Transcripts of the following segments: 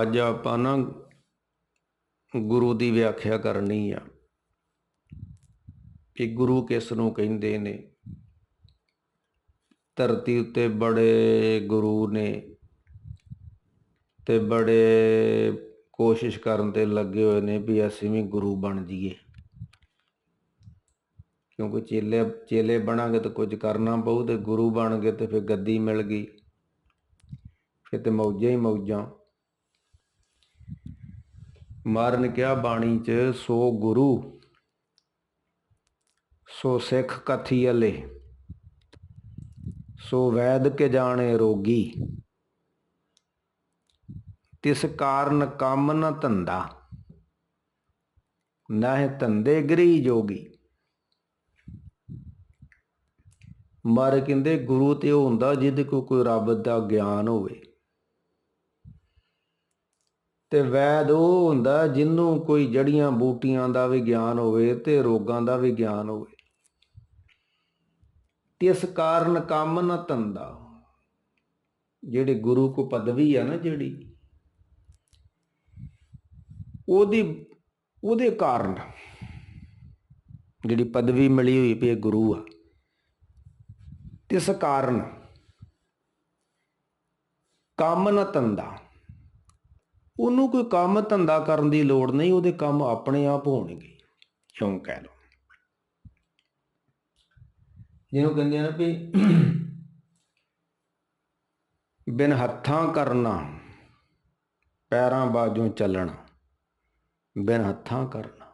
ਅੱਜ ਆਪਾਂ ਨਾ ਗੁਰੂ ਦੀ ਵਿਆਖਿਆ ਕਰਨੀ ਆ। ਕਿ ਗੁਰੂ ਕਿਸ ਨੂੰ ਕਹਿੰਦੇ ਨੇ? ਧਰਤੀ ਉੱਤੇ ਬੜੇ ਗੁਰੂ ਨੇ ਤੇ ਬੜੇ ਕੋਸ਼ਿਸ਼ ਕਰਨ ਤੇ ਲੱਗੇ ਹੋਏ ਨੇ ਵੀ ਅਸੀਂ ਵੀ ਗੁਰੂ ਬਣ ਜਾਈਏ। ਕਿਉਂਕਿ ਚੇਲੇ ਚੇਲੇ ਬਣਾਂਗੇ ਤਾਂ ਕੁਝ ਕਰਨਾ ਪਊ ਤੇ ਗੁਰੂ ਬਣ ਗਏ ਤੇ ਫਿਰ ਗੱਦੀ ਮਿਲ ਗਈ। ਫਿਰ ਤੇ ਮੌਜਾਂ ਹੀ ਮੌਜਾਂ। ਮਾਰਨ ਕਿਹਾ ਬਾਣੀ ਚ? ਸੋ ਗੁਰੂ, ਸੋ ਸਿੱਖ ਕਥੀਅਲੇ ਸੋ ਵੈਦ ਕੇ ਜਾਣੇ ਰੋਗੀ, ਤਿਸ ਕਾਰਨ ਕੰਮ ਨ ਧੰਦਾ, ਨਾਹਿ ਧੰਦੇ ਗ੍ਰਹੀ ਜੋਗੀ। ਮਾਰੇ ਕਹਿੰਦੇ ਗੁਰੂ ਤੇ ਉਹ ਹੁੰਦਾ ਜਿਹਦੇ ਕੋ ਕੋਈ ਰੱਬ ਦਾ ਗਿਆਨ ਹੋਵੇ। ਤੇ ਵੈਦ ਉਹ ਹੁੰਦਾ ਜਿਹਨੂੰ ਕੋਈ ਜੜੀਆਂ ਬੂਟੀਆਂ ਦਾ ਵੀ ਗਿਆਨ ਹੋਵੇ ਤੇ ਰੋਗਾਂ ਦਾ ਵੀ ਗਿਆਨ ਹੋਵੇ। ਤਿਸ ਕਾਰਨ ਕੰਮ ਨਾ ਧੰਦਾ। ਜਿਹੜੇ ਗੁਰੂ ਕੋ ਪਦਵੀ ਆ ਨਾ ਜਿਹੜੀ, ਉਹਦੀ, ਉਹਦੇ ਕਾਰਨ ਜਿਹੜੀ ਪਦਵੀ ਮਿਲੀ ਹੋਈ ਵੀ ਗੁਰੂ ਆ। ਤਿਸ ਕਾਰਨ ਕੰਮ ਨਾ ਧੰਦਾ। ਉਹਨੂੰ ਕੋਈ ਕੰਮ ਧੰਦਾ ਕਰਨ ਦੀ ਲੋੜ ਨਹੀਂ, ਉਹਦੇ ਕੰਮ ਆਪਣੇ ਆਪ ਹੋਣਗੇ। ਕਿਉਂ ਕਹਿ ਲਓ? ਜਿਹਨੂੰ ਕਹਿੰਦੇ ਆ ਨਾ ਵੀ ਬਿਨ ਹੱਥਾਂ ਕਰਨਾ, ਪੈਰਾਂ ਬਾਝੋਂ ਚੱਲਣਾ, ਬਿਨ ਹੱਥਾਂ ਕਰਨਾ।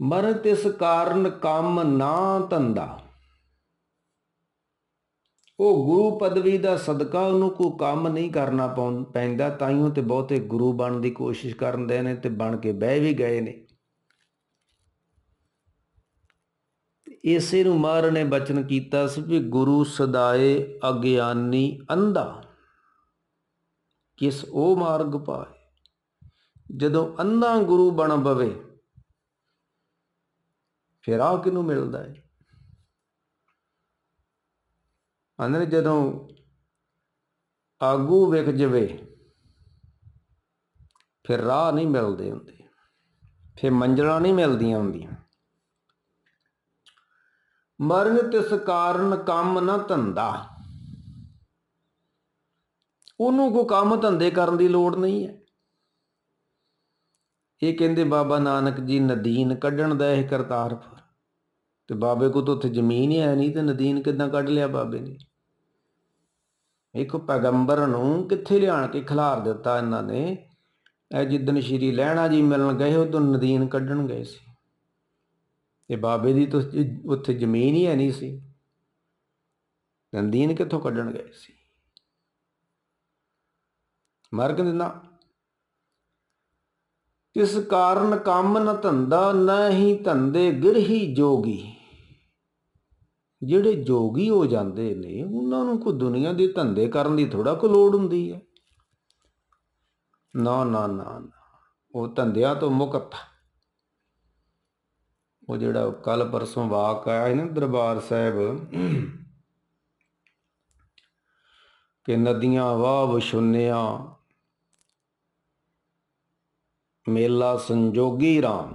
ਮਰ ਤਿਸ ਕਾਰਨ ਕੰਮ ਨਾ ਧੰਦਾ। ਉਹ ਗੁਰੂ ਪਦਵੀ ਦਾ ਸਦਕਾ ਉਹਨੂੰ ਕੋਈ ਕੰਮ ਨਹੀਂ ਕਰਨਾ ਪੈਂਦਾ ਤਾਈਓ ਤੇ ਬਹੁਤੇ ਗੁਰੂ ਬਣਨ ਦੀ ਕੋਸ਼ਿਸ਼ ਕਰਦੇ ਨੇ ਤੇ ਬਣ ਕੇ ਬਹਿ ਵੀ ਗਏ ਨੇ। ਇਸੇ ਨੂੰ ਮਾਰ ਨੇ ਬਚਨ ਕੀਤਾ ਸੀ ਵੀ ਗੁਰੂ ਸਦਾਏ ਅਗਿਆਨੀ ਅੰਧਾ। ਕਿਸ ਉਹ ਮਾਰਗ ਪਾਏ? ਜਦੋਂ ਅੰਧਾ ਗੁਰੂ ਬਣ ਬਵੇ ਫਿਰ ਆ ਕਿਨੂੰ ਮਿਲਦਾ ਹੈ ਅੰਦਰ ਜਦੋਂ ਆਗੂ ਵਿਖ ਜਵੇ, ਫਿਰ ਰਾਹ ਨਹੀਂ ਮਿਲਦੇ ਹੁੰਦੇ। ਫਿਰ ਮੰਜ਼ਲਾਂ ਨਹੀਂ ਮਿਲਦੀਆਂ ਹੁੰਦੀਆਂ। ਮਰਨ ਤਿਸ ਕਾਰਨ ਕੰਮ ਨਾ ਧੰਦਾ। ਉਹਨੂੰ ਕੋ ਕੰਮ ਧੰਦੇ ਕਰਨ ਦੀ ਲੋੜ ਨਹੀਂ ਹੈ। ਇਹ ਕਹਿੰਦੇ ਬਾਬਾ ਨਾਨਕ ਜੀ, ਨਦੀਨ ਕੱਢਣ ਦਾ ਇਹ ਕਰਤਾਰਪੁਰ। ਤੇ ਬਾਬੇ ਕੋ ਤਾਂ ਉੱਥੇ ਜ਼ਮੀਨ ਹੀ ਹੈ ਨਹੀਂ ਤੇ ਨਦੀਨ ਕਿਦਾਂ ਕੱਢ ਲਿਆ ਬਾਬੇ ਨੇ? ਇੱਕ ਪੈਗੰਬਰ ਨੂੰ ਕਿੱਥੇ ਲਿਆਣ ਕੇ ਖਿਲਾਰ ਦਿੱਤਾ ਇਹਨਾਂ ਨੇ? ਇਹ ਜਿੱਦਨ ਸ਼੍ਰੀ ਲਹਿਣਾ ਜੀ ਮਿਲਣ ਗਏ, ਉਦੋਂ ਨਦੀਨ ਕੱਢਣ ਗਏ ਸੀ। ਤੇ ਬਾਬੇ ਦੀ ਤਾਂ ਉੱਥੇ ਜ਼ਮੀਨ ਹੀ ਹੈ ਨਹੀਂ ਸੀ। ਨਦੀਨ ਕਿੱਥੋਂ ਕੱਢਣ ਗਏ ਸੀ? ਮਰ ਕਹਿੰਦੇ ਨਾ? ਇਸ ਕਾਰਨ ਕੰਮ ਨ ਧੰਦਾ, ਨਾ ਹੀ ਧੰਦੇ ਗਿਰਹੀ ਜੋਗੀ। ਜਿਹੜੇ ਜੋਗੀ ਹੋ ਜਾਂਦੇ ਨੇ, ਉਹਨਾਂ ਨੂੰ ਕੋਈ ਦੁਨੀਆ ਦੇ ਧੰਦੇ ਕਰਨ ਦੀ ਥੋੜਾ ਕੋ ਲੋੜ ਹੁੰਦੀ ਹੈ। ਨਾ ਨਾ ਨਾ ਉਹ ਧੰਦਿਆਂ ਤੋਂ ਮੁਕਤ ਉਹ ਜਿਹੜਾ ਕੱਲ ਪਰਸੋਂ ਵਾਕ ਆਇਆ ਹੈ ਨਾ ਦਰਬਾਰ ਸਾਹਿਬ, ਕਿ ਨਦੀਆਂ ਵਾਹ ਵਿਸ਼ੁੰਨਿਆ ਮੇਲਾ ਸੰਜੋਗੀ RAM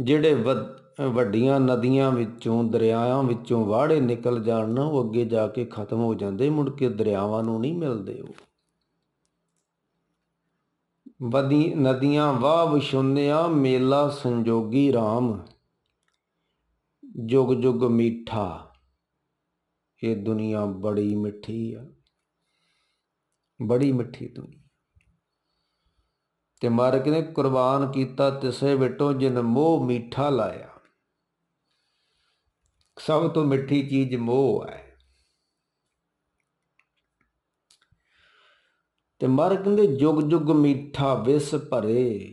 ਜਿਹੜੇ ਵੱਡੀਆਂ ਨਦੀਆਂ ਵਿੱਚੋਂ, ਦਰਿਆਵਾਂ ਵਿੱਚੋਂ ਵਾੜੇ ਨਿਕਲ ਜਾਣ, ਉਹ ਅੱਗੇ ਜਾ ਕੇ ਖਤਮ ਹੋ ਜਾਂਦੇ, ਮੁੜ ਕੇ ਦਰਿਆਵਾਂ ਨੂੰ ਨਹੀਂ ਮਿਲਦੇ ਉਹ। ਵਦੀ ਨਦੀਆਂ ਵਾਹ ਵਿਸ਼ੁੰਨਿਆ ਮੇਲਾ ਸੰਜੋਗੀ RAM ਜੁਗ ਜੁਗ ਮੀਠਾ, ਇਹ ਦੁਨੀਆ ਬੜੀ ਮਿੱਠੀ ਆ। ਬੜੀ ਮਿੱਠੀ ਦੁਨੀਆ। ਤੇ ਮਰ ਕੇ ਕੁਰਬਾਨ ਕੀਤਾ ਤਿਸੇ ਵਿਟੋ ਜਿਨ ਮੋਹ ਮੀਠਾ ਲਾਇਆ। ਸਭ ਤੋਂ ਮਿੱਠੀ ਚੀਜ਼ ਮੋਹ ਹੈ। ਤੇ ਮਰ ਕਹਿੰਦੇ, ਜੁਗ ਜੁਗ ਮਿੱਠਾ ਵਿਸ ਭਰੇ।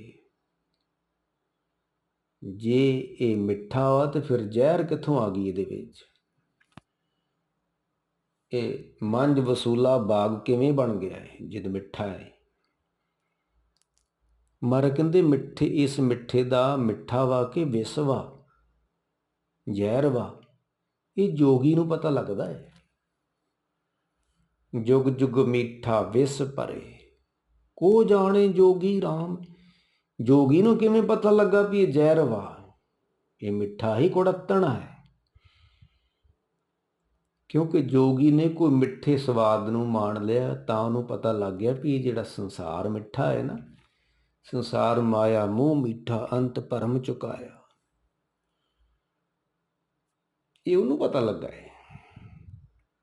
ਜੇ ਇਹ ਮਿੱਠਾ ਵਾ ਤੇ ਫਿਰ ਜ਼ਹਿਰ ਕਿੱਥੋਂ ਆ ਗਈ ਇਹਦੇ ਵਿੱਚ? ਇਹ ਮੰਜ ਵਸੂਲਾ ਬਾਗ ਕਿਵੇਂ ਬਣ ਗਿਆ ਹੈ, ਜਦ ਮਿੱਠਾ ਹੈ। ਮਰ ਕਹਿੰਦੇ, ਮਿੱਠੇ, ਇਸ ਮਿੱਠੇ ਦਾ ਮਿੱਠਾ ਵਾ ਕਿ ਵਿਸ ਵਾ, ਜ਼ਹਿਰ ਵਾ। ਇਹ ਜੋਗੀ ਨੂੰ ਪਤਾ ਲੱਗਦਾ ਹੈ। ਜੁਗ ਜੁਗ ਮੀਠਾ ਵਿਸ ਭਰੇ। ਕੋ ਜਾਣੇ ਜੋਗੀ RAM ਜੋਗੀ ਨੂੰ ਕਿਵੇਂ ਪਤਾ ਲੱਗਾ ਵੀ ਇਹ ਜ਼ਹਿਰ ਵਾ? ਇਹ ਮਿੱਠਾ ਹੀ ਕੁੜੱਤਣਾ ਹੈ। ਕਿਉਂਕਿ ਜੋਗੀ ਨੇ ਕੋਈ ਮਿੱਠੇ ਸਵਾਦ ਨੂੰ ਮਾਣ ਲਿਆ, ਤਾਂ ਉਹਨੂੰ ਪਤਾ ਲੱਗ ਗਿਆ ਵੀ ਇਹ ਜਿਹੜਾ ਸੰਸਾਰ ਮਿੱਠਾ ਹੈ ਨਾ, ਸੰਸਾਰ ਮਾਇਆ ਮੂੰਹ ਮਿੱਠਾ ਅੰਤ ਭਰਮ ਚੁਕਾਇਆ। ਇਹ ਉਹਨੂੰ ਪਤਾ ਲੱਗਾ ਹੈ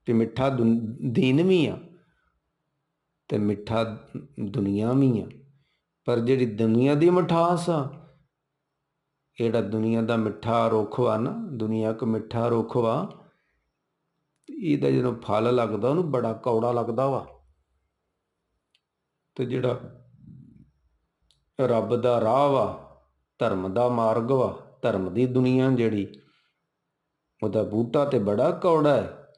ਤੇ ਮਿੱਠਾ ਦੁਨ- ਦੀਨ ਵੀ ਆ ਤੇ ਮਿੱਠਾ ਦੁਨੀਆ ਵੀ ਆ। ਪਰ ਜਿਹੜੀ ਦੁਨੀਆ ਦੀ ਮਠਾਸ ਆ, ਜਿਹੜਾ ਦੁਨੀਆ ਦਾ ਮਿੱਠਾ ਰੁੱਖ ਵਾ ਨਾ, ਦੁਨੀਆ ਕੋ ਮਿੱਠਾ ਰੁੱਖ ਵਾ, ਇਹਦਾ ਜਦੋਂ ਫਲ ਲੱਗਦਾ, ਉਹਨੂੰ ਬੜਾ ਕੌੜਾ ਲੱਗਦਾ ਵਾ। ਤੇ ਜਿਹੜਾ ਰੱਬ ਦਾ ਰਾਹ ਵਾ, ਧਰਮ ਦਾ ਮਾਰਗ ਵਾ, ਧਰਮ ਦੀ ਦੁਨੀਆ ਜਿਹੜੀ ਉਹਦਾ ਬੂਟਾ ਤੇ ਬੜਾ ਕੌੜਾ ਹੈ।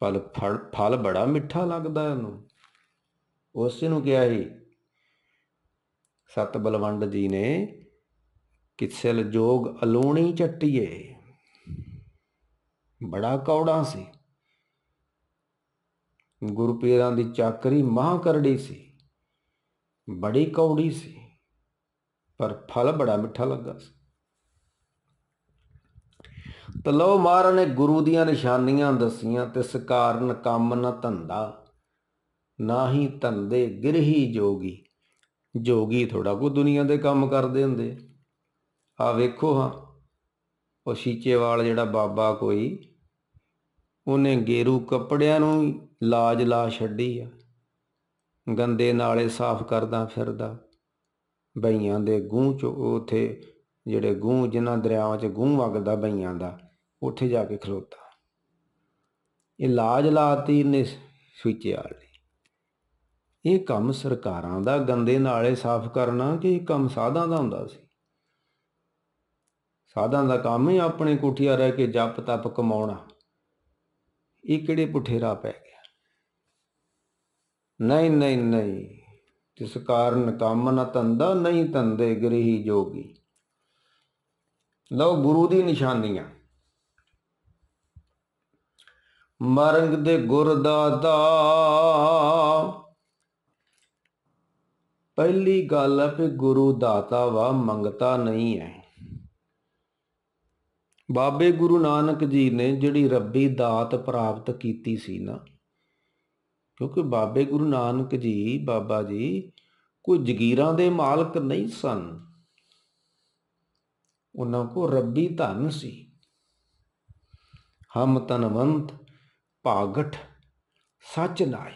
ਫਲ ਫਲ ਫਲ ਬੜਾ ਮਿੱਠਾ ਲੱਗਦਾ ਹੈ ਉਹਨੂੰ। ਉਸ ਨੂੰ ਕਿਹਾ ਸੀ, ਸਤ ਬਲਵੰਡ ਜੀ ਨੇ ਕਿਛਲ ਜੋਗ ਅਲੋਣੀ ਚੱਟੀਏ। ਬੜਾ ਕੌੜਾ ਸੀ। ਗੁਰੂ ਪੀਰਾਂ ਦੀ ਚਾਕਰੀ ਮਹਾ ਕਰੜੀ ਸੀ। ਬੜੀ ਕੌੜੀ ਸੀ। ਪਰ ਫਲ ਬੜਾ ਮਿੱਠਾ ਲੱਗਾ ਸੀ। ਤਾਂ ਲੋ ਮਹਾਰਾਜ ਨੇ ਗੁਰੂ ਦੀਆਂ ਨਿਸ਼ਾਨੀਆਂ ਦਸੀਆਂ ਤਿਸ ਕਾਰਨ ਕੰਮ ਨਾ ਧੰਦਾ ਨਾ ਹੀ ਧੰਦੇ ਗਿਰਹੀ ਜੋਗੀ। ਜੋਗੀ ਥੋੜਾ ਕੋ ਦੁਨੀਆ ਦੇ ਕੰਮ ਕਰਦੇ ਹੁੰਦੇ। ਆ ਵੇਖੋ ਹਾਂ, ਉਹ ਸ਼ੀਚੇਵਾਲ ਜਿਹੜਾ ਬਾਬਾ ਕੋਈ, ਉਹਨੇ ਗੇਰੂ ਕੱਪੜਿਆਂ ਨੂੰ ਲਾਜ ਲਾ ਛੱਡੀ ਆ। ਗੰਦੇ ਨਾਲੇ ਸਾਫ਼ ਕਰਦਾ ਫਿਰਦਾ, ਬਈਆਂ ਦੇ ਗੂੰ ਚ ਉਥੇ ਜਿਹੜੇ ਗੂੰ, ਜਿਨ੍ਹਾਂ ਦਰਿਆਵਾਂ 'ਚ ਗੂੰ ਵਗਦਾ ਬਈਆਂ ਦਾ, ਉੱਥੇ ਜਾ ਕੇ ਖਲੋਤਾ। ਇਹ ਲਾਜ ਲਾਤੀ ਨੇ ਸਵੀਚੇ ਵਾਲੇ। ਇਹ ਕੰਮ ਸਰਕਾਰਾਂ ਦਾ, ਗੰਦੇ ਨਾਲੇ ਸਾਫ਼ ਕਰਨਾ ਕਿ ਇਹ ਕੰਮ ਸਾਧਾਂ ਦਾ ਹੁੰਦਾ ਸੀ? ਸਾਧਾਂ ਦਾ ਕੰਮ ਹੀ ਆਪਣੇ ਕੁਠੀਆ ਰਹਿ ਕੇ ਜਪ ਤਪ ਕਮਾਉਣਾ। ਇਹ ਕਿਹੜੇ ਪੁਠੇਰਾ ਪੈ ਗਿਆ? ਨਹੀਂ ਨਹੀਂ ਨਹੀਂ। ਜਿਸ ਕਾਰਨ ਕੰਮ ਨਾ ਧੰਦਾ, ਨਹੀਂ ਧੰਦੇ ਗ੍ਰਹੀ ਜੋਗੀ। ਲਓ ਗੁਰੂ ਦੀ ਨਿਸ਼ਾਨੀਆਂ। ਮਰੰਗ ਦੇ ਗੁਰਦਾਤਾ ਪਹਿਲੀ ਗੱਲ ਹੈ ਕਿ ਗੁਰੂ ਦਾਤਾ ਵਾ, ਮੰਗਤਾ ਨਹੀਂ ਹੈ ਬਾਬੇ ਗੁਰੂ ਨਾਨਕ ਜੀ ਨੇ ਜਿਹੜੀ ਰੱਬੀ ਦਾਤ ਪ੍ਰਾਪਤ ਕੀਤੀ ਸੀ ਨਾ, ਕਿਉਂਕਿ ਬਾਬੇ ਗੁਰੂ ਨਾਨਕ ਜੀ, ਬਾਬਾ ਜੀ ਕੋਈ ਜਗੀਰਾਂ ਦੇ ਮਾਲਕ ਨਹੀਂ ਸਨ। ਉਹਨਾਂ ਕੋ ਰੱਬੀ ਧਨ ਸੀ। ਹਮ ਤਨਵੰਤ ਭਾਗਠ ਸੱਚ ਨਾਈ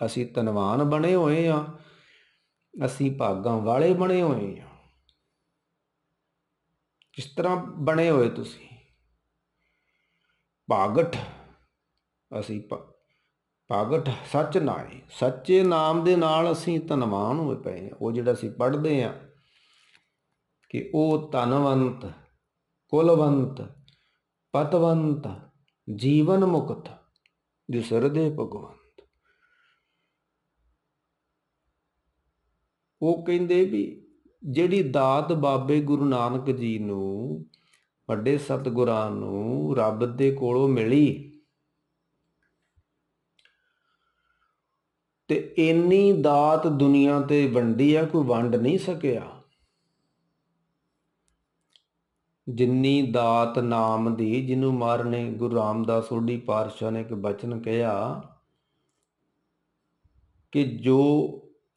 ਅਸੀਂ ਧਨਵਾਨ ਬਣੇ ਹੋਏ ਆ ਅਸੀਂ ਭਾਗਾਂ ਵਾਲੇ ਬਣੇ ਹੋਏ ਆ ਕਿਸ ਤਰ੍ਹਾਂ ਬਣੇ ਹੋਏ ਤੁਸੀਂ? ਭਾਗਠ, ਅਸੀਂ ਭਾਗਠ ਸੱਚ ਨਾਏ ਸੱਚੇ ਨਾਮ ਦੇ ਨਾਲ ਅਸੀਂ ਧਨਵਾਨ ਹੋਏ ਪਏ ਆ ਉਹ ਜਿਹੜਾ ਅਸੀਂ ਪੜ੍ਹਦੇ ਆ ਕਿ ਉਹ ਧਨਵੰਤ, ਕੁਲਵੰਤ, ਪਤਵੰਤ, ਜੀਵਨ ਮੁਕਤ ਜਿਸ ਹਿਰਦੇ ਭਗਵੰਤ। ਉਹ ਕਹਿੰਦੇ ਵੀ ਜਿਹੜੀ ਦਾਤ ਬਾਬੇ ਗੁਰੂ ਨਾਨਕ ਜੀ ਨੂੰ, ਵੱਡੇ ਸਤਿਗੁਰਾਂ ਨੂੰ ਰੱਬ ਦੇ ਕੋਲੋਂ ਮਿਲੀ ਤੇ ਇੰਨੀ ਦਾਤ ਦੁਨੀਆ ਤੇ ਵੰਡੀ ਆ, ਕੋਈ ਵੰਡ ਨਹੀਂ ਸਕਿਆ। ਜਿੰਨੀ ਦਾਤ ਨਾਮ ਦੀ ਜਿਹਨੂੰ ਮਾਰਨੇ ਗੁਰੂ ਰਾਮਦਾਸ ਓਡੀ ਪਾਤਸ਼ਾਹ ਨੇ ਇੱਕ ਬਚਨ ਕਿਹਾ ਕਿ ਜੋ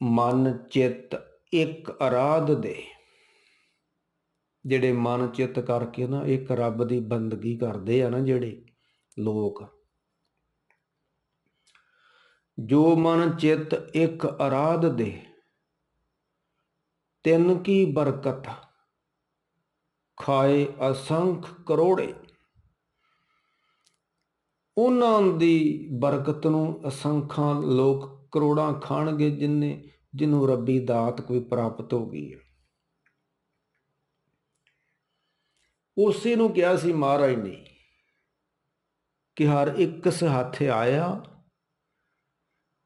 ਮਨ ਚਿੱਤ ਇੱਕ ਅਰਾਧ ਦੇ, ਜਿਹੜੇ ਮਨ ਚਿੱਤ ਕਰਕੇ ਨਾ ਇੱਕ ਰੱਬ ਦੀ ਬੰਦਗੀ ਕਰਦੇ ਆ ਨਾ ਜਿਹੜੇ ਲੋਕ, ਜੋ ਮਨ ਚਿੱਤ ਇੱਕ ਅਰਾਧ ਦੇ, ਤਿੰਨ ਕੀ ਬਰਕਤ ਖਾਏ ਅਸੰਖ ਕਰੋੜੇ। ਉਹਨਾਂ ਦੀ ਬਰਕਤ ਨੂੰ ਅਸੰਖਾਂ ਲੋਕ ਕਰੋੜਾਂ ਖਾਣਗੇ ਜਿਨਨੇ ਜਿਹਨੂੰ ਰੱਬੀ ਦਾਤ ਕੋਈ ਪ੍ਰਾਪਤ ਹੋ ਗਈ ਹੈ। ਉਸੇ ਨੂੰ ਕਿਹਾ ਸੀ, ਮਹਾਰਾਜ ਨੇ ਕਿ ਹਰ ਇੱਕ ਹੱਥ ਆਇਆ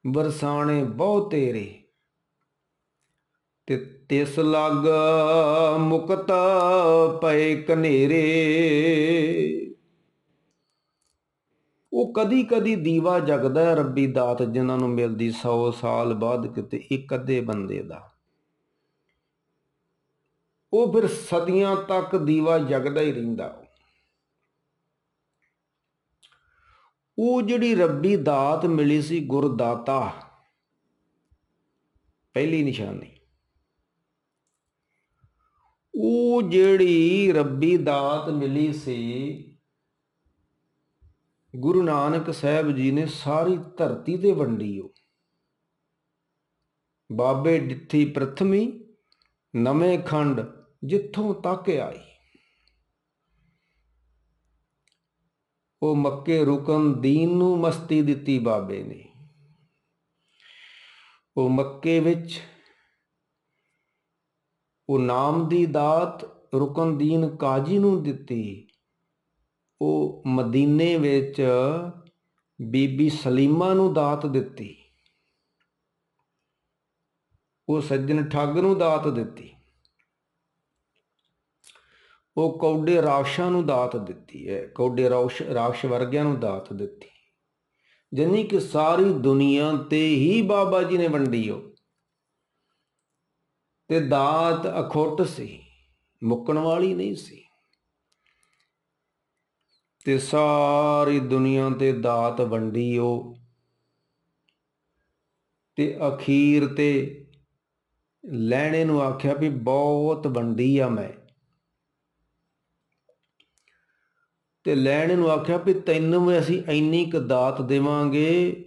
ਵਰਸਾਣੇ ਬਹੁ ਤੇਰੇ ਤੇ ਤਿਸ ਲਗ ਮੁਕਤ ਪਏ ਕਨੇਰੇ। ਉਹ ਕਦੀ ਕਦੀ ਦੀਵਾ ਜਗਦਾ ਰੱਬੀ ਦਾਤ, ਜਿਨ੍ਹਾਂ ਨੂੰ ਮਿਲਦੀ 100 ਸਾਲ ਬਾਅਦ ਕਿਤੇ ਇੱਕ ਅੱਧੇ ਬੰਦੇ ਦਾ। ਉਹ ਫਿਰ ਸਦੀਆਂ ਤੱਕ ਦੀਵਾ ਜਗਦਾ ਹੀ ਰਹਿੰਦਾ। ਉਹ ਜਿਹੜੀ ਰੱਬੀ ਦਾਤ ਮਿਲੀ ਸੀ ਗੁਰਦਾਤਾ, ਪਹਿਲੀ ਨਿਸ਼ਾਨੀ। ਉਹ ਜਿਹੜੀ ਰੱਬੀ ਦਾਤ ਮਿਲੀ ਸੀ, ਗੁਰੂ ਨਾਨਕ ਸਾਹਿਬ ਜੀ ਨੇ ਸਾਰੀ ਧਰਤੀ ਤੇ ਵੰਡੀ ਉਹ ਬਾਬੇ ਡਿੱਠੀ ਪ੍ਰਥਮੀ ਨਵੇਂ ਖੰਡ ਜਿੱਥੋਂ ਤੱਕ ਆਈ। ਉਹ ਮੱਕੇ ਰੁਕਨ ਦੀਨ ਨੂੰ ਮਸਤੀ ਦਿੱਤੀ ਬਾਬੇ ਨੇ। ਉਹ ਮੱਕੇ ਵਿੱਚ ਉਹ ਨਾਮ ਦੀ ਦਾਤ ਰੁਕਨਦੀਨ ਕਾਜੀ ਨੂੰ ਦਿੱਤੀ। ਉਹ ਮਦੀਨੇ ਵਿੱਚ ਬੀਬੀ ਸਲੀਮਾ ਨੂੰ ਦਾਤ ਦਿੱਤੀ। ਉਹ ਸੱਜਣ ਠੱਗ ਨੂੰ ਦਾਤ ਦਿੱਤੀ। ਉਹ ਕੌਡੇ ਰਾਖਸ਼ਾਂ ਨੂੰ ਦਾਤ ਦਿੱਤੀ ਹੈ। ਕੌਡੇ ਰਾਖਸ਼ ਰਾਖਸ਼ ਵਰਗਿਆਂ ਨੂੰ ਦਾਤ ਦਿੱਤੀ। ਜਿੰਨੀ ਕਿ ਸਾਰੀ ਦੁਨੀਆ ਤੇ ਹੀ ਬਾਬਾ ਜੀ ਨੇ ਵੰਡੀ ਉਹ। ਤੇ ਦਾਤ ਅਖੁੱਟ ਸੀ, ਮੁੱਕਣ ਵਾਲੀ ਨਹੀਂ ਸੀ। ਤੇ ਸਾਰੀ ਦੁਨੀਆ ਤੇ ਦਾਤ ਵੰਡੀ ਉਹ ਤੇ ਅਖੀਰ ਤੇ ਲੈਣੇ ਨੂੰ ਆਖਿਆ ਵੀ ਬਹੁਤ ਵੰਡੀ ਆ ਮੈਂ। ਤੇ ਲੈਣੇ ਨੂੰ ਆਖਿਆ ਵੀ ਤੈਨੂੰ ਵੀ ਅਸੀਂ ਇੰਨੀ ਕੁ ਦਾਤ ਦੇਵਾਂਗੇ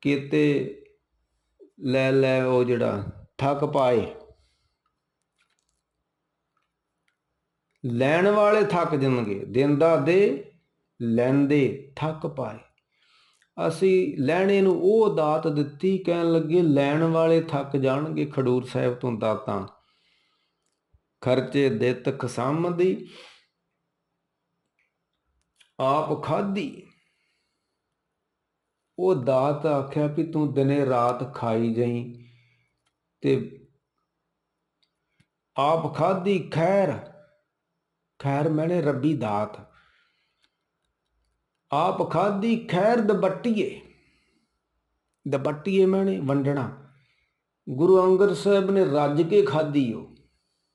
ਕਿਤੇ ਲੈ ਲੈ ਉਹ ਜਿਹੜਾ ਠੱਕ ਪਾਏ। ਲੈਣ ਵਾਲੇ ਥੱਕ ਜਾਣਗੇ, ਦਿੰਦਾ ਦੇ, ਲੈਂਦੇ ਥੱਕ ਪਾਏ। ਅਸੀਂ ਲੈਣੇ ਨੂੰ ਉਹ ਦਾਤ ਦਿੱਤੀ, ਕਹਿਣ ਲੱਗੇ, ਲੈਣ ਵਾਲੇ ਥੱਕ ਜਾਣਗੇ ਖਡੂਰ ਸਾਹਿਬ ਤੋਂ ਦਾਤਾਂ। ਖਰਚੇ ਦਿੱਤ ਖਸਮ ਦੀ, ਆਪ ਖਾਦੀ ਉਹ ਦਾਤ ਆਖਿਆ ਵੀ ਤੂੰ ਦਿਨੇ ਰਾਤ ਖਾਈ ਜਾਈ। ਤੇ ਆਪ ਖਾਦੀ ਖੈਰ ਖੈਰ ਮੈਨੇ ਰੱਬੀ ਦਾਤ। ਆਪ ਖਾਦੀ ਖੈਰ ਦਬੱਟੀਏ ਦਬੱਟੀਏ ਮੈਨੇ ਵੰਡਣਾ। ਗੁਰੂ ਅੰਗਦ ਸਾਹਿਬ ਨੇ ਰੱਜ ਕੇ ਖਾਦੀ ਉਹ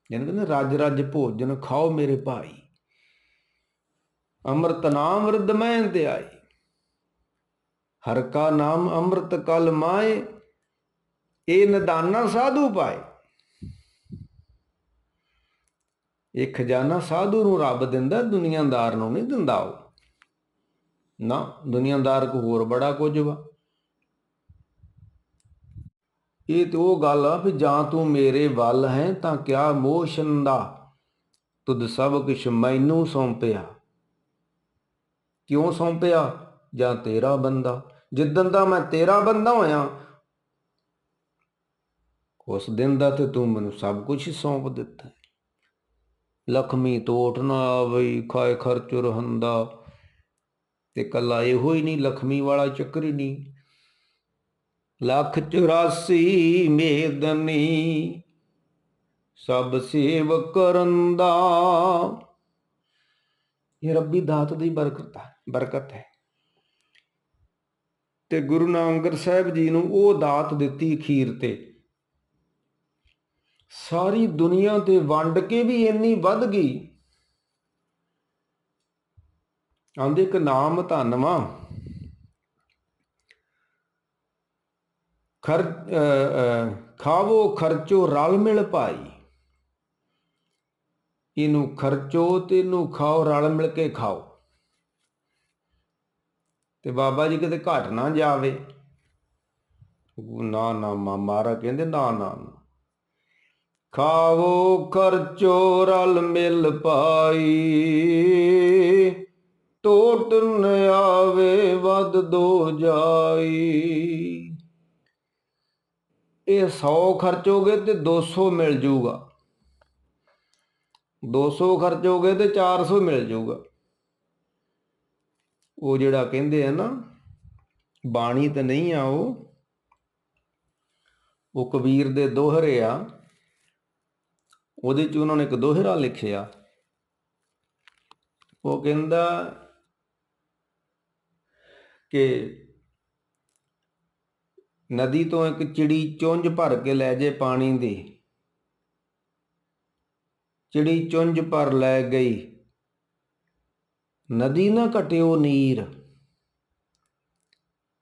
ਜਿਹਨੂੰ ਕਹਿੰਦੇ ਰੱਜ ਰੱਜ ਭੋਜਨ ਖਾਓ ਮੇਰੇ ਭਾਈ। ਅੰਮ੍ਰਿਤ ਨਾਮ ਰਿੱਧ ਮੈਂ ਤੇ ਆਏ, ਹਰ ਕਾ ਨਾਮ ਅੰਮ੍ਰਿਤ ਕਲ ਮਾਏ ਇਹ ਨਿਦਾਨਾ ਸਾਧੂ ਪਾਏ ਇਹ ਖਜ਼ਾਨਾ ਸਾਧੂ ਨੂੰ ਰੱਬ ਦਿੰਦਾ ਦੁਨੀਆਦਾਰ ਨੂੰ ਨਹੀਂ ਦਿੰਦਾ ਉਹ ਨਾ ਦੁਨੀਆਦਾਰ ਕੋ ਹੋਰ ਬੜਾ ਕੁਝ ਵਾ ਇਹ ਤੇ ਉਹ ਗੱਲ ਆ ਵੀ ਜਾਂ ਤੂੰ ਮੇਰੇ ਵੱਲ ਹੈ ਤਾਂ ਕਿਆ ਮੋਹ ਛੰਦਾ ਤੁਧ ਸਭ ਕੁਛ ਮੈਨੂੰ ਸੌਂਪਿਆ ਕਿਉਂ ਸੌਂਪਿਆ ਜਾਂ ਤੇਰਾ ਬੰਦਾ ਜਿੱਦਨ ਦਾ ਮੈਂ ਤੇਰਾ ਬੰਦਾ ਹੋਇਆ ਉਸ ਦਿਨ ਦਾ ਤੇ ਤੂੰ ਮੈਨੂੰ ਸਭ ਕੁਝ ਹੀ ਸੌਂਪ ਦਿੱਤਾ ਲਖਮੀ ਤੋਟ ਨਾ ਆਵਈ, ਖਾਏ ਖਰਚ ਰਹੰਦਾ। ਤੇ ਕੱਲਾ ਇਹੋ ਹੀ ਨਹੀਂ, ਲਖਮੀ ਵਾਲਾ ਚੱਕਰ ਹੀ ਨਹੀਂ। ਲੱਖ 84 ਮੇਦਨੀ, ਸਭ ਸੇਵ ਕਰਨ ਦਾ। ਇਹ ਰੱਬੀ ਦਾਤ ਦੀ ਬਰਕਤ ਹੈ ਬਰਕਤ ਹੈ। ਤੇ ਗੁਰੂ ਨਾਨਕ ਸਾਹਿਬ ਜੀ ਨੂੰ ਉਹ ਦਾਤ ਦਿੱਤੀ ਅਖੀਰ ਤੇ। ਸਾਰੀ ਦੁਨੀਆ ਤੇ ਵੰਡ ਕੇ ਵੀ ਇੰਨੀ ਵੱਧ ਗਈ। ਆਂਦੇ ਇੱਕ ਨਾਮ ਧੰਨਵਾ ਖਰ ਖਾਵੋ ਖਰਚੋ ਰਲ ਮਿਲ ਪਾਈ ਇਹਨੂੰ ਖਰਚੋ ਤੇ ਇਹਨੂੰ ਖਾਓ, ਰਲ ਮਿਲ ਕੇ ਖਾਓ। ਤੇ ਬਾਬਾ ਜੀ ਕਿਤੇ ਘਟ ਨਾ ਜਾਵੇ। ਨਾ ਨਾ ਮਾਰਾ ਕਹਿੰਦੇ ਨਾ ਨਾ। ਖਾਵੋ ਖਰਚੋ ਰਲ ਮਿਲ ਪਾਈ। ਟੋਟ ਨ ਆਵੇ ਵੱਧ ਦੋ ਜਾਈ। ਇਹ 100 ਖਰਚੋਗੇ ਤੇ 200 ਮਿਲ ਜਾਊਗਾ 200 ਖਰਚੋਗੇ ਤੇ 400 ਮਿਲ ਜਾਊਗਾ ਉਹ ਜਿਹੜਾ ਕਹਿੰਦੇ ਆ ਨਾ, ਬਾਣੀ ਤੇ ਨਹੀਂ ਆ ਉਹ ਉਹ ਕਬੀਰ ਦੇ ਦੋਹਰੇ ਆ। ਉਹਦੇ ਚ ਉਹਨਾਂ ਨੇ ਇੱਕ ਦੋਹਰਾ ਲਿਖਿਆ ਉਹ ਕਹਿੰਦਾ ਕਿ ਨਦੀ ਤੋਂ ਇੱਕ ਚਿੜੀ ਚੁੰਝ ਭਰ ਕੇ ਲੈ ਜੇ ਪਾਣੀ ਦੀ। ਚਿੜੀ ਚੁੰਝ ਭਰ ਲੈ ਗਈ। ਨਦੀ ਨਾ ਘਟਿਓ ਨੀਰ।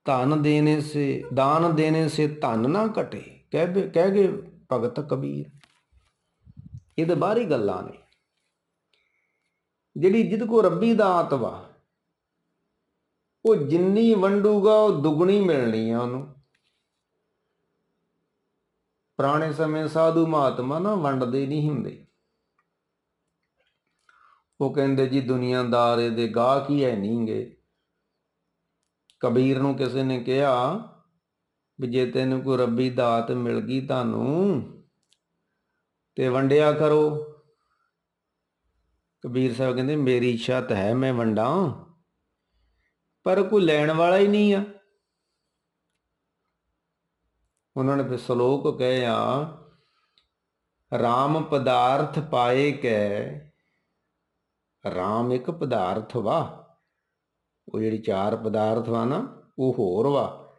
ਧਨ ਦੇਣੇ ਸੇ, ਦਾਨ ਦੇਣੇ ਸੇ ਧਨ ਨਾ ਘਟੇ। ਕਹਿ ਬੇ- ਕਹਿ ਗਏ ਭਗਤ ਕਬੀਰ। ਇਹਦੇ ਬਾਹਰੀ ਗੱਲਾਂ ਨੇ। ਜਿਹੜੀ ਜਿਦ ਕੋ ਰੱਬੀ ਦਾਤ ਵਾ ਉਹ ਜਿੰਨੀ ਵੰਡੂਗਾ, ਉਹ ਦੁੱਗਣੀ ਮਿਲਣੀ ਆ ਉਹਨੂੰ। ਪੁਰਾਣੇ ਸਮੇਂ ਸਾਧੂ ਮਹਾਤਮਾ ਨਾ ਵੰਡਦੇ ਨਹੀਂ ਹੁੰਦੇ। ਉਹ ਕਹਿੰਦੇ ਜੀ, ਦੁਨੀਆਦਾਰ ਇਹਦੇ ਗਾਹਕ ਹੀ ਹੈ ਨਹੀਂਗੇ। ਕਬੀਰ ਨੂੰ ਕਿਸੇ ਨੇ ਕਿਹਾ ਵੀ ਜੇ ਤੈਨੂੰ ਕੋਈ ਰੱਬੀ ਦਾਤ ਮਿਲ ਗਈ ਤੁਹਾਨੂੰ ਤੇ ਵੰਡਿਆ ਕਰੋ। ਕਬੀਰ ਸਾਹਿਬ ਕਹਿੰਦੇ, ਮੇਰੀ ਇੱਛਾ ਤਾਂ ਹੈ, ਮੈਂ ਵੰਡਾਂ। ਪਰ ਕੋਈ ਲੈਣ ਵਾਲਾ ਹੀ ਨਹੀਂ ਆ। ਉਹਨਾਂ ਨੇ ਫਿਰ ਸ਼ਲੋਕ ਕਹੇ ਆ RAM ਪਦਾਰਥ ਪਾਏ ਕੈ RAM ਇੱਕ ਪਦਾਰਥ ਵਾ। ਉਹ ਜਿਹੜੀ ਚਾਰ ਪਦਾਰਥ ਵਾ ਨਾ, ਉਹ ਹੋਰ ਵਾ।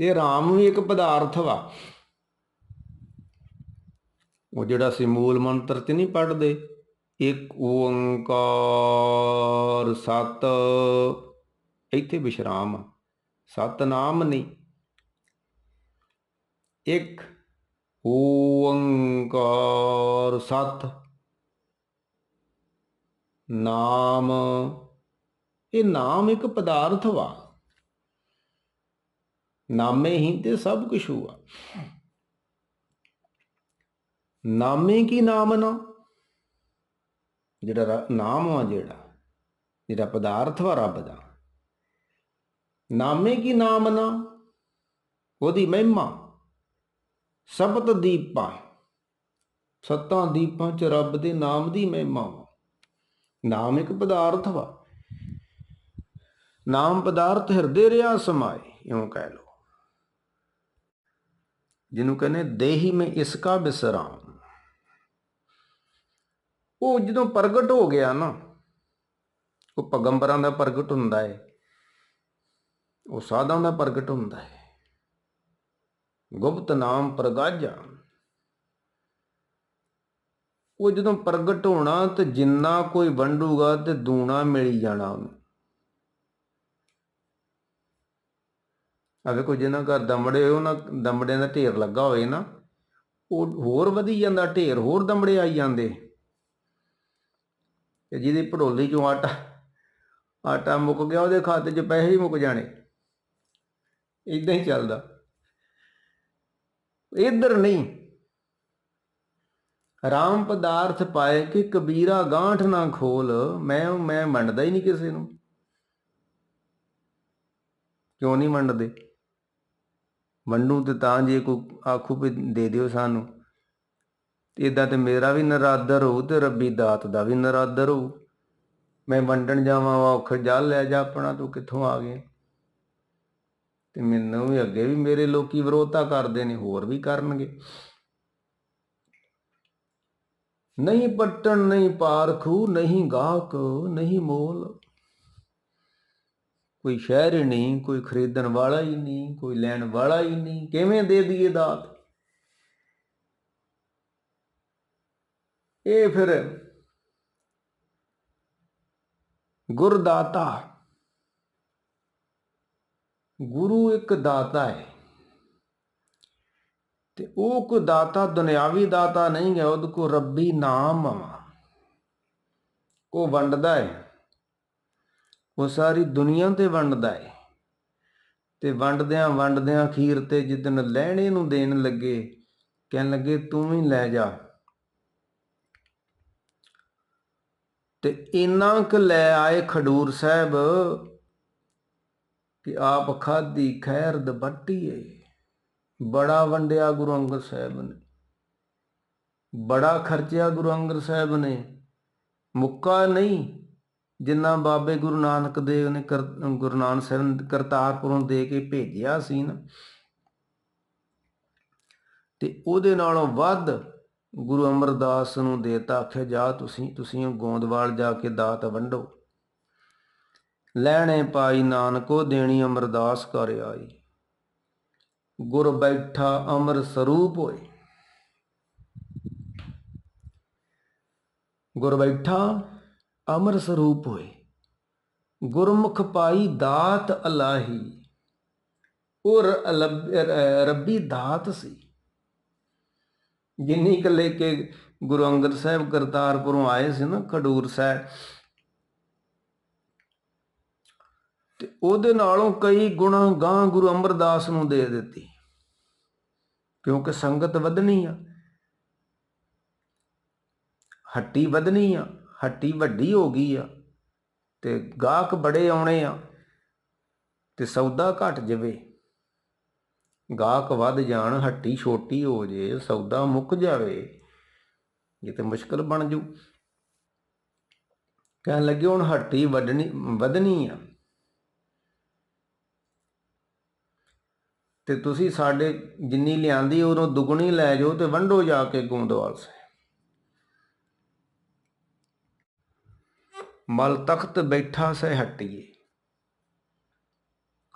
ਇਹ RAM ਵੀ ਇੱਕ ਪਦਾਰਥ ਵਾ। ਉਹ ਜਿਹੜਾ ਅਸੀਂ ਮੂਲ ਮੰਤਰ ਤੇ ਨਹੀਂ ਪੜ੍ਹਦੇ, ਇੱਕ ਓੰਕਾਰ ਸਤ, ਇੱਥੇ ਵਿਸ਼ਰਾਮ ਆ। ਸਤਨਾਮ ਨਹੀਂ। ਇੱਕ ਓੰਕਾਰ ਸਤ, ਨਾਮ, ਇਹ ਨਾਮ ਇੱਕ ਪਦਾਰਥ ਵਾ। ਨਾਮੇ ਹੀ ਤੇ ਸਭ ਕੁਝ ਹੁਆ ਨਾਮੇ ਕੀ ਨਾਮ ਨਾ? ਜਿਹੜਾ ਨਾਮ ਵਾ ਜਿਹੜਾ ਜਿਹੜਾ ਪਦਾਰਥ ਵਾ ਰੱਬ ਦਾ। ਨਾਮੇ ਕੀ ਨਾਮ ਨਾ? ਉਹਦੀ ਮਹਿਮਾ। ਸਪਤ ਦੀਪਾਂ। ਸੱਤਾਂ ਦੀਪਾਂ ਚ ਰੱਬ ਦੇ ਨਾਮ ਦੀ ਮਹਿਮਾ ਵਾ। ਨਾਮ ਇੱਕ ਪਦਾਰਥ ਵਾ। ਨਾਮ ਪਦਾਰਥ ਹਿਰਦੇ ਰਿਆ ਸਮਾਏ, ਇਉਂ ਕਹਿ ਲੋ ਜਿਹਨੂੰ ਕਹਿੰਦੇ ਦੇਹੀ ਮੈਂ ਇਸਕਾ ਬਿਸਰਾਮ। ਉਹ ਜਦੋਂ ਪ੍ਰਗਟ ਹੋ ਗਿਆ ਨਾ, ਉਹ ਪਗੰਬਰਾਂ ਦਾ ਪ੍ਰਗਟ ਹੁੰਦਾ ਹੈ ਉਹ ਸਾਧਾਂ ਦਾ ਪ੍ਰਗਟ ਹੁੰਦਾ ਹੈ ਗੁਪਤ ਨਾਮ ਪ੍ਰਗਾਜਾ ਉਹ ਜਦੋਂ ਪ੍ਰਗਟ ਹੋਣਾ ਤੇ ਜਿੰਨਾ ਕੋਈ ਵੰਡੂਗਾ ਤੇ ਦੂਣਾ ਮਿਲ ਜਾਣਾ ਉਹਨੂੰ। ਆ ਵੇਖੋ ਜਿਨ੍ਹਾਂ ਘਰ ਦਮੜੇ ਉਹਨਾਂ ਦਮੜਿਆਂ ਦਾ ਢੇਰ ਲੱਗਾ ਹੋਏ ਨਾ, ਉਹ ਹੋਰ ਵਧੀ ਜਾਂਦਾ, ਢੇਰ ਹੋਰ ਦਮੜੇ ਆਈ ਜਾਂਦੇ। ਤੇ ਜਿਹਦੀ ਭੜੋਲੀ ਚੋਂ ਆਟਾ ਆਟਾ ਮੁੱਕ ਗਿਆ, ਉਹਦੇ ਖਾਤੇ 'ਚ ਪੈਸੇ ਹੀ ਮੁੱਕ ਜਾਣੇ। ਇਦਾਂ ਹੀ ਚੱਲਦਾ। ਇੱਧਰ ਨਹੀਂ। ਰਾਮ ਪਦਾਰਥ ਪਾਏ ਕਿ ਕਬੀਰਾ ਗਾਂਠ ਨਾ ਖੋਲ, ਮੈਂ ਮੈਂ ਮੰਨਦਾ ਹੀ ਨਹੀਂ ਕਿਸੇ ਨੂੰ। ਕਿਉਂ ਨਹੀਂ ਮੰਨਦੇ? ਮੰਨੂ ਤੇ ਤਾਂ ਜੇ ਕੋਈ ਆਖੂ ਵੀ ਦੇ ਦਿਓ ਸਾਨੂੰ। ਇਦਾਂ ਤੇ ਮੇਰਾ ਵੀ ਨਰਾਦਰ ਹੋਊ ਤੇ ਰੱਬੀ ਦਾਤ ਦਾ ਵੀ ਨਰਾਦਰ ਹੋਊ। ਮੈਂ ਵੰਡਣ ਜਾਵਾਂ ਔਖ ਜਾ ਲੈ ਜਾ ਆਪਣਾ, ਤੂੰ ਕਿੱਥੋਂ ਆ ਗਏ? ਤੇ ਮੈਨੂੰ ਵੀ ਅੱਗੇ ਵੀ ਮੇਰੇ ਲੋਕੀ ਵਿਰੋਧਤਾ ਕਰਦੇ ਨੇ, ਹੋਰ ਵੀ ਕਰਨਗੇ। ਨਹੀਂ ਪੱਟਣ, ਨਹੀਂ ਪਾਰਖੂ ਨਹੀਂ ਗਾਹਕ, ਨਹੀਂ ਮੋਲ। ਕੋਈ ਸ਼ਹਿਰ ਹੀ ਨਹੀਂ, ਕੋਈ ਖਰੀਦਣ ਵਾਲਾ ਹੀ ਨਹੀਂ, ਕੋਈ ਲੈਣ ਵਾਲਾ ਹੀ ਨਹੀਂ। ਕਿਵੇਂ ਦੇ ਦਈਏ ਦਾਤ? ਇਹ ਫਿਰ ਗੁਰਦਾਤਾ। ਗੁਰੂ ਇੱਕ ਦਾਤਾ ਹੈ। ਤੇ ਉਹ ਕੋ ਦਾਤਾ, ਦੁਨਿਆਵੀ ਦਾਤਾ ਨਹੀਂ ਹੈ, ਉਹਦੇ ਕੋ ਰੱਬੀ ਨਾਮ ਆ। ਉਹ ਵੰਡਦਾ ਹੈ। ਉਹ ਸਾਰੀ ਦੁਨੀਆ ਤੇ ਵੰਡਦਾ ਹੈ। ਤੇ ਵੰਡਦਿਆਂ ਵੰਡਦਿਆਂ ਅਖੀਰ ਤੇ ਜਿੱਦਨ ਲੈਣੇ ਨੂੰ ਦੇਣ ਲੱਗੇ, ਕਹਿਣ ਲੱਗੇ, ਤੂੰ ਵੀ ਲੈ ਜਾ। ਤੇ ਇੰਨਾ ਕੁ ਲੈ ਆਏ ਖਡੂਰ ਸਾਹਿਬ ਕਿ ਆਪ ਖਾਦੀ ਖੈਰ ਦਬੱਟੀਏ ਬੜਾ ਵੰਡਿਆ ਗੁਰੂ ਅੰਗਦ ਸਾਹਿਬ ਨੇ। ਬੜਾ ਖਰਚਿਆ ਗੁਰੂ ਅੰਗਦ ਸਾਹਿਬ ਨੇ। ਮੁੱਕਾ ਨਹੀਂ ਜਿੰਨਾ ਬਾਬੇ ਗੁਰੂ ਨਾਨਕ ਦੇਵ ਨੇ ਕਰ- ਗੁਰੂ ਨਾਨਕ ਸਾਹਿਬ ਨੇ ਕਰਤਾਰਪੁਰੋਂ ਦੇ ਕੇ ਭੇਜਿਆ ਸੀ ਨਾ। ਤੇ ਉਹਦੇ ਨਾਲੋਂ ਵੱਧ ਗੁਰੂ ਅਮਰਦਾਸ ਨੂੰ ਦੇਤਾ, ਆਖਿਆ, ਜਾ ਤੁਸੀਂ ਤੁਸੀਂ ਗੋਂਦਵਾਲ ਜਾ ਕੇ ਦਾਤ ਵੰਡੋ। ਲੈਣੇ ਪਾਈ ਨਾਨਕੋ, ਦੇਣੀ ਅਮਰਦਾਸ ਕਰ ਆਈ। ਗੁਰ ਬੈਠਾ ਅਮਰ ਸਰੂਪ ਹੋਏ। ਗੁਰ ਬੈਠਾ ਅਮਰ ਸਰੂਪ ਹੋਏ। ਗੁਰਮੁਖ ਪਾਈ ਦਾਤ ਅਲਾਹੀ। ਉਹ ਰੱਬੀ ਦਾਤ ਸੀ। ਜਿੰਨੀ ਕੱਲੇ ਕੇ ਗੁਰੂ ਅੰਗਦ ਸਾਹਿਬ ਕਰਤਾਰਪੁਰੋਂ ਆਏ ਸੀ ਨਾ ਖਡੂਰ ਸਾਹਿਬ, ਤੇ ਉਹਦੇ ਨਾਲੋਂ ਕਈ ਗੁਣਾ ਗਾਂ ਗੁਰੂ ਅਮਰਦਾਸ ਨੂੰ ਦੇ ਦਿੱਤੀ, ਕਿਉਂਕਿ ਸੰਗਤ ਵਧਣੀ ਆ। ਹੱਟੀ ਵਧਣੀ ਆ, ਹੱਟੀ ਵੱਡੀ ਹੋ ਗਈ ਆ, ਤੇ ਗਾਹਕ ਬੜੇ ਆਉਣੇ ਆ, ਤੇ ਸੌਦਾ ਘਟ ਜਾਵੇ। ਗਾਹਕ ਵੱਧ ਜਾਣ, ਹੱਟੀ ਛੋਟੀ ਹੋ ਜੇ, ਸੌਦਾ ਮੁੱਕ ਜਾਵੇ, ਇਹ ਤੇ ਮੁਸ਼ਕਲ ਬਣ ਜੂ। ਕਹਿਣ ਲੱਗੇ ਹੁਣ ਹੱਟੀ ਵੱਢਣੀ, ਵਧਣੀ ਆ। ਤੇ ਤੁਸੀਂ ਸਾਡੇ ਜਿੰਨੀ ਲਿਆਂਦੀ ਉਹਨੂੰ ਦੁੱਗਣੀ ਲੈ ਜਾਓ ਤੇ ਵੰਡੋ ਜਾ ਕੇ ਗੋਂਦਵਾਲ ਸੇ। ਮਲ ਤਖਤ ਬੈਠਾ ਸਹਿ ਹੱਟੀਏ।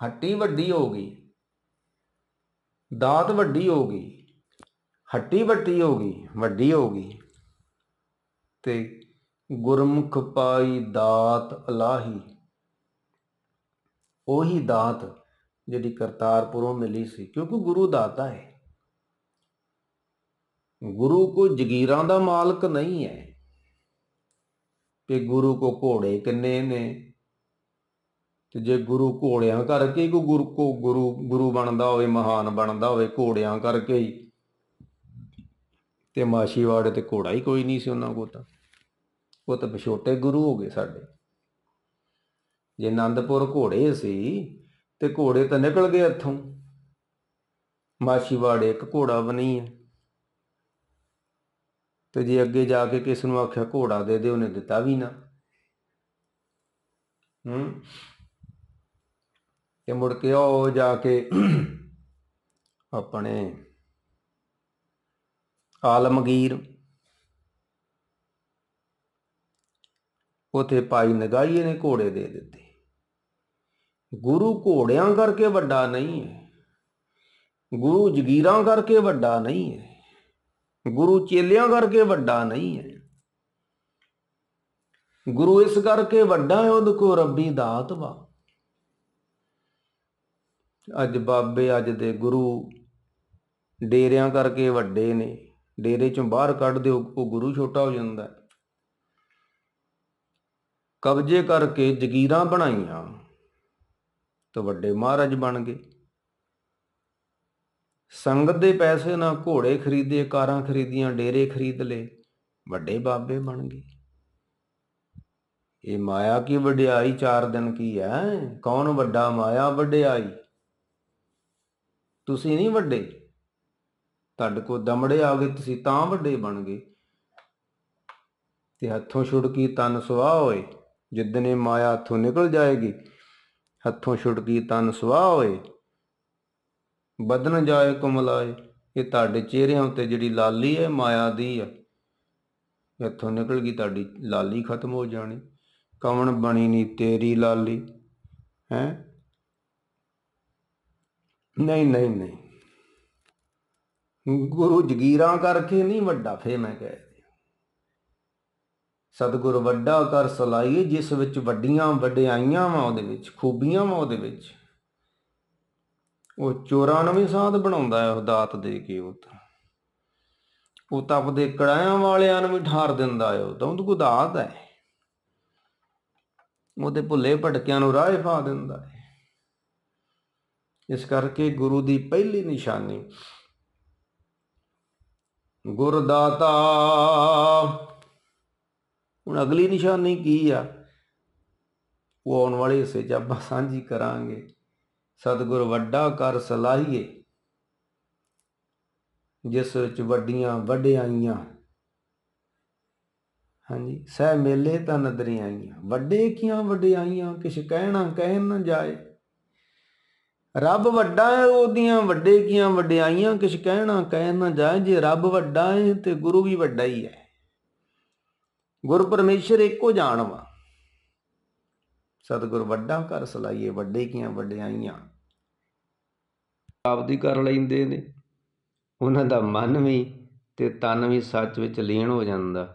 ਹੱਟੀ ਵੱਡੀ ਹੋ ਗਈ। ਦਾਤ ਵੱਡੀ ਹੋ ਗਈ, ਹੱਟੀ ਵੱਡੀ ਹੋ ਗਈ, ਵੱਡੀ ਹੋ ਗਈ। ਤੇ ਗੁਰਮੁਖ ਪਾਈ ਦਾਤ ਅਲਾਹੀ, ਉਹੀ ਦਾਤ ਜਿਹੜੀ ਕਰਤਾਰਪੁਰੋਂ ਮਿਲੀ ਸੀ, ਕਿਉਂਕਿ ਗੁਰੂ ਦਾਤਾ ਹੈ। ਗੁਰੂ ਕੋ ਜਗੀਰਾਂ ਦਾ ਮਾਲਕ ਨਹੀਂ ਹੈ। ਤੇ ਗੁਰੂ ਕੋ ਘੋੜੇ ਕਿੰਨੇ ਨੇ ਤੇ ਜੇ ਗੁਰੂ ਘੋੜਿਆਂ ਕਰਕੇ ਕੋ ਗੁਰੂ ਕੋ ਗੁਰੂ ਗੁਰੂ ਬਣਦਾ ਹੋਵੇ, ਮਹਾਨ ਬਣਦਾ ਹੋਵੇ, ਘੋੜਿਆਂ ਕਰਕੇ ਹੀ, ਤੇ ਮਾਸ਼ੀਵਾੜੇ ਤੇ ਘੋੜਾ ਹੀ ਕੋਈ ਨਹੀਂ ਸੀ ਉਹਨਾਂ ਕੋਲ ਤਾਂ। ਉਹ ਤਾਂ ਛੋਟੇ ਗੁਰੂ ਹੋ ਗਏ ਸਾਡੇ। ਜੇ ਆਨੰਦਪੁਰ ਘੋੜੇ ਸੀ, ਤੇ ਘੋੜੇ ਤਾਂ ਨਿਕਲ ਗਏ ਇੱਥੋਂ। ਮਾਸ਼ੀਵਾੜੇ ਇੱਕ ਘੋੜਾ ਬਣੀ ਹੈ। ਤੇ ਜੇ ਅੱਗੇ ਜਾ ਕੇ ਕਿਸ ਨੂੰ ਆਖਿਆ ਘੋੜਾ ਦੇ ਦੇ, ਉਹਨੇ ਦਿੱਤਾ ਵੀ ਨਾ। ਹੂੰ। ਤੇ ਮੁੜ ਕੇ ਉਹ ਜਾ ਕੇ ਆਪਣੇ ਆਲਮਗੀਰ ਉਥੇ ਪਾਈ ਨਗਾਈਏ ਨੇ ਘੋੜੇ ਦੇ ਦਿੱਤੇ। ਗੁਰੂ ਘੋੜਿਆਂ ਕਰਕੇ ਵੱਡਾ ਨਹੀਂ ਹੈ। ਗੁਰੂ ਜਗੀਰਾਂ ਕਰਕੇ ਵੱਡਾ ਨਹੀਂ ਹੈ। ਗੁਰੂ ਚੇਲਿਆਂ ਕਰਕੇ ਵੱਡਾ ਨਹੀਂ ਹੈ। ਗੁਰੂ ਇਸ ਕਰਕੇ ਵੱਡਾ ਹੈ, ਉਹਦੇ ਕੋ ਰੱਬੀ ਦਾਤ ਵਾ। ਅੱਜ ਬਾਬੇ, ਅੱਜ ਦੇ ਗੁਰੂ। ਡੇਰਿਆਂ ਕਰਕੇ ਵੱਡੇ ਨੇ। ਡੇਰੇ ਚੋਂ ਬਾਹਰ ਕੱਢ ਦਿਓ, ਉਹ ਗੁਰੂ ਛੋਟਾ ਹੋ ਜਾਂਦਾ ਕਬਜ਼ੇ ਕਰਕੇ ਜਗੀਰਾਂ ਬਣਾਈਆਂ ਤਾਂ ਵੱਡੇ ਮਹਾਰਾਜ ਬਣ ਗਏ। ਸੰਗਤ ਦੇ ਪੈਸੇ ਨਾਲ ਘੋੜੇ ਖਰੀਦੇ, ਕਾਰਾਂ ਖਰੀਦੀਆਂ, ਡੇਰੇ ਖਰੀਦ ਲਏ, ਵੱਡੇ ਬਾਬੇ ਬਣ ਗਏ। ਇਹ ਮਾਇਆ ਕੀ ਵਡਿਆਈ, ਚਾਰ ਦਿਨ ਕੀ ਹੈ? ਕੌਣ ਵੱਡਾ ਮਾਇਆ ਵਡਿਆਈ? ਤੁਸੀਂ ਨਹੀਂ ਵੱਡੇ। ਤੁਹਾਡੇ ਕੋ ਦਮੜੇ ਆ ਗਏ, ਤੁਸੀਂ ਤਾਂ ਵੱਡੇ ਬਣ ਗਏ। ਤੇ ਹੱਥੋਂ ਛੁੜਕੀ ਤਨ ਸੁਆਹ ਹੋਏ, ਜਿੱਦਨੇ ਮਾਇਆ ਹੱਥੋਂ ਨਿਕਲ ਜਾਏਗੀ, ਹੱਥੋਂ ਛੁੜਕੀ ਤਨ ਸੁਆਹ ਹੋਏ। ਬਦਨ ਜਾਏ ਕੁਮਲਾਏ, ਇਹ ਤੁਹਾਡੇ ਚਿਹਰਿਆਂ ਉੱਤੇ ਜਿਹੜੀ ਲਾਲੀ ਹੈ, ਮਾਇਆ ਦੀ ਹੈ। ਇੱਥੋਂ ਨਿਕਲ ਗਈ, ਤੁਹਾਡੀ ਲਾਲੀ ਖਤਮ ਹੋ ਜਾਣੀ। ਕਵਣ ਬਣੀ ਨਹੀਂ ਤੇਰੀ ਲਾਲੀ, ਹੈ? ਨਹੀਂ ਨਹੀਂ ਨਹੀਂ। ਗੁਰੂ ਜਗੀਰਾਂ ਕਰਕੇ ਨਹੀਂ ਵੱਡਾ ਫੇ ਮੈਂ ਕਹਿ ਦਿਆਂ ਵੱਡਾ ਕਰ ਸਲਾਈਏ, ਜਿਸ ਵਿੱਚ ਵੱਡੀਆਂ ਵਡਿਆਈਆਂ ਵਾ ਉਹਦੇ ਵਿੱਚ, ਖੂਬੀਆਂ ਵਾ ਉਹਦੇ ਵਿੱਚ। ਉਹ ਚੋਰਾਂ ਨੂੰ ਵੀ ਸਾਧ ਬਣਾਉਂਦਾ ਹੈ, ਉਹ ਦਾਤ ਦੇ ਕੇ ਉਹ ਤਾਂ। ਉਹ ਤਪਦੇ ਆਪਦੇ ਕੜਾਇਆਂ ਵਾਲਿਆਂ ਨੂੰ ਵੀ ਠਾਰ ਦਿੰਦਾ ਹੈ, ਉਹ ਤਾਂ ਉਹਦੇ ਕੋਲ ਦਾਤ ਹੈ। ਉਹਦੇ ਭੁੱਲੇ ਭਟਕਿਆਂ ਨੂੰ ਰਾਹ ਪਾ ਦਿੰਦਾ ਹੈ। ਇਸ ਕਰਕੇ ਗੁਰੂ ਦੀ ਪਹਿਲੀ ਨਿਸ਼ਾਨੀ। ਗੁਰਦਾਤਾ। ਹੁਣ ਅਗਲੀ ਨਿਸ਼ਾਨੀ ਕੀ ਆ? ਉਹ ਆਉਣ ਵਾਲੇ ਹਿੱਸੇ 'ਚ ਆਪਾਂ ਸਾਂਝੀ ਕਰਾਂਗੇ। ਸਤਿਗੁਰ ਵੱਡਾ ਕਰ ਸਲਾਹੀਏ, ਜਿਸ ਵਿੱਚ ਵੱਡੀਆਂ ਵਡਿਆਈਆਂ ਹਾਂਜੀ, ਸਹਿ ਮੇਲੇ ਤਾਂ ਨਦਰੀ ਆਈਆਂ ਵੱਡੇ ਕੀਆਂ ਵਡਿਆਈਆਂ ਕਿਛ ਕਹਿਣਾ ਕਹਿਣ ਨਾ ਜਾਏ। ਰੱਬ ਵੱਡਾ ਹੈ, ਉਹਦੀਆਂ ਵੱਡੇ ਕੀਆਂ ਵਡਿਆਈਆਂ, ਕਿਛ ਕਹਿਣਾ ਕਹਿ ਨਾ ਜਾਏ, ਜੇ ਰੱਬ ਵੱਡਾ ਹੈ ਤੇ ਗੁਰੂ ਵੀ ਵੱਡਾ ਹੀ ਹੈ। ਗੁਰ ਪਰਮੇਸ਼ਰ ਇੱਕੋ ਜਾਣ ਵਾ। ਸਤਿਗੁਰ ਵੱਡਾ ਘਰ ਸਲਾਈਏ, ਵੱਡੇ ਕੀਆਂ ਵਡਿਆਈਆਂ। ਆਪਦੀ ਕਰ ਲੈਂਦੇ ਨੇ। ਉਹਨਾਂ ਦਾ ਮਨ ਵੀ ਤੇ ਤਨ ਵੀ ਸੱਚ ਵਿੱਚ ਲੀਨ ਹੋ ਜਾਂਦਾ।